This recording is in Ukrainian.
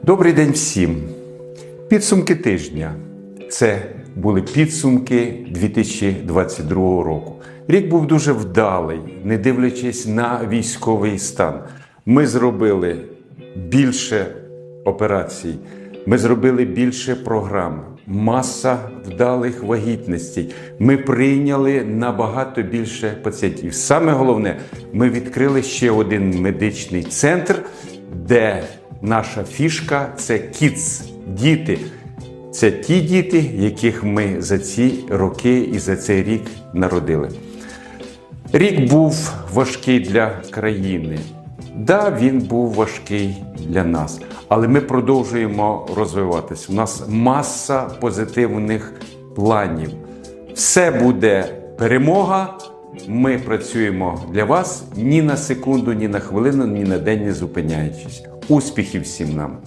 Добрий день всім. Підсумки тижня. Це були підсумки 2022 року. Рік був дуже вдалий, не дивлячись на військовий стан. Ми зробили більше операцій, ми зробили більше програм, маса вдалих вагітностей. Ми прийняли набагато більше пацієнтів. Саме головне, ми відкрили ще один медичний центр, де наша фішка це кіц, діти. Це ті діти, яких ми за ці роки і за цей рік народили. Рік був важкий для країни. Да, він був важкий для нас, але ми продовжуємо розвиватися. У нас маса позитивних планів. Все буде перемога. Ми працюємо для вас ні на секунду, ні на хвилину, ні на день не зупиняючись. Успіхів всім нам!